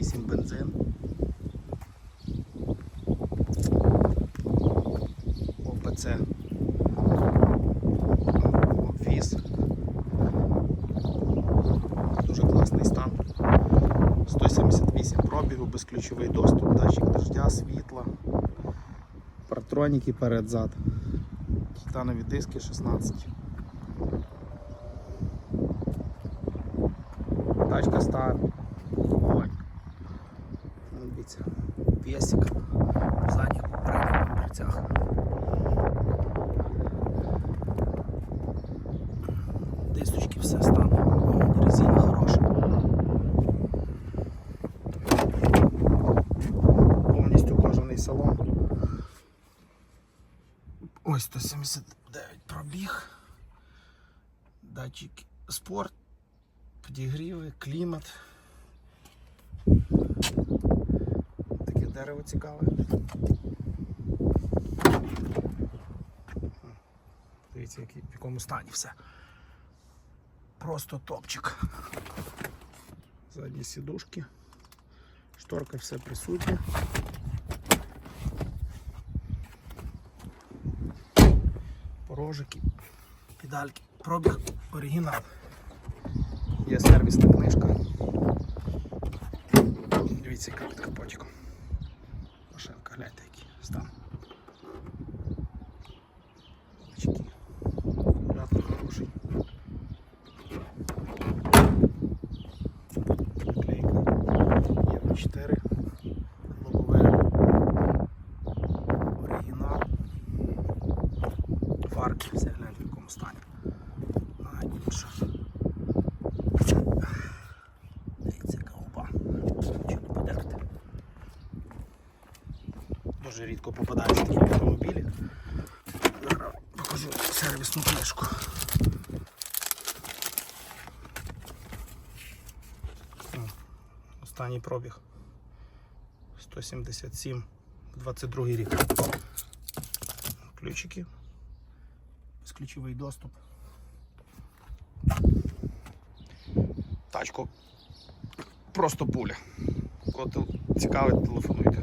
8 бензин. ОПЦ. Обвіз. Дуже класний стан. 178 пробігу, безключовий доступ, датчик дождя, світла, партроніки перед-зад, титанові диски 16. Тачка стара. Песик в задніх передніх дверцях. Дисточки все стан. Резина хороша. Повністю кожаний салон. Ось 179 пробіг. Датчик спорт, підігріви, клімат. Дерево цікаве. Дивіться, в якому стані все. Просто топчик. Задні сідушки. Шторка все присутнє. Порожики, педальки. Пробіг оригінал. Є сервісна книжка. Дивіться, яка під капотиком. Машинка, гляньте, який стан. Клейка. Євро 4. Лобове. Оригінал. Фарки, все гляньте в якому стані. Дуже рідко попадаються такі автомобілі. Покажу сервісну книжку. Останній пробіг. 177, 22 рік. Ключики. Безключовий доступ. Тачку просто пуля. Кого цікавить, телефонуйте.